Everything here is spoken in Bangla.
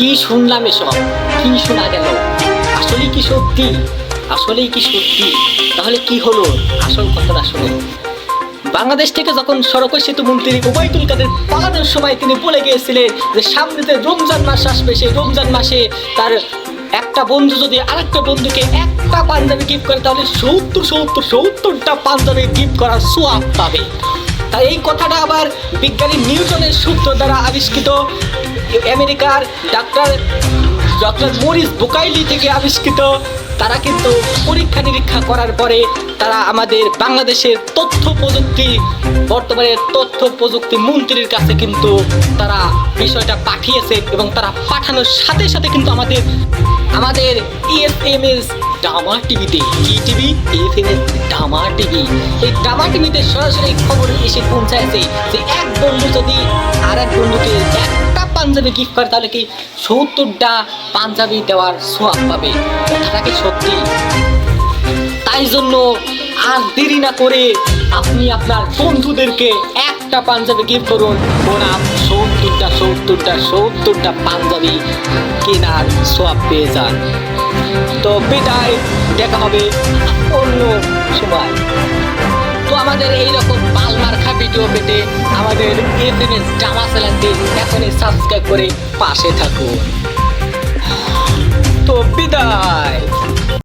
কি শুনলাম এসব? কি শোনা গেল? আসলে কি সত্যি? আসলেই কি সত্যি? তাহলে কি হলো? আসল কথাটা শোনো। বাংলাদেশ থেকে যখন সড়ক সেতু মন্ত্রী ওবায়দুল কাদের পালানোর সময় তিনি বলে গিয়েছিলেন যে সামনেতে রমজান মাস আসবে, সেই রমজান মাসে তার একটা বন্ধু যদি আরেকটা বন্ধুকে একটা পাঞ্জাবি গিফট করে, তাহলে সত্তর সত্তর, সত্তরটা পাঞ্জাবি গিফট করার সোয়াব পাবে। তাই এই কথাটা আবার বিজ্ঞানী নিউটনের সূত্র দ্বারা আবিষ্কৃত। আমেরিকার ডাক্তার, ডক্টর মরিস বুকাইলি থেকে আবিষ্কৃত। তারা কিন্তু পরীক্ষা নিরীক্ষা করার পরে তারা আমাদের বাংলাদেশের তথ্য প্রযুক্তি বর্তমানে তথ্য প্রযুক্তি মন্ত্রীর কাছে কিন্তু তারা বিষয়টা পাঠিয়েছে এবং তারা পাঠানোর সাথে সাথে কিন্তু আমাদের আমাদের ইএসএমএস ডামা টিভিতে কি টিভি ইএসএমএস ডামা টিভি এই ডামা টিভিতে সরাসরি খবর এসে পৌঁছায়ছে যে এক বন্ধু যদি আর এক বন্ধুকে একটা পাঞ্জাবি গিফট করে, তাহলে কি সত্তরটা পাঞ্জাবি দেওয়ার সোয়াব পাবে? কথাটা কি সত্যি? তাই জন্য আর দেরি না করে আপনি আপনার বন্ধুদেরকে একটা পাঞ্জাবি গিফট করুন। ওনার সত্তরটা সত্তরটা সত্তরটা পাঞ্জাবি কেনার সব পেয়ে যান। তো বিদায়, দেখা হবে অন্য সময়। তো আমাদের এইরকম পাল মার্কা ভিডিও পেতে আমাদের এফএমএস জামা চ্যানেলটি এখনই সাবস্ক্রাইব করে পাশে থাকুন।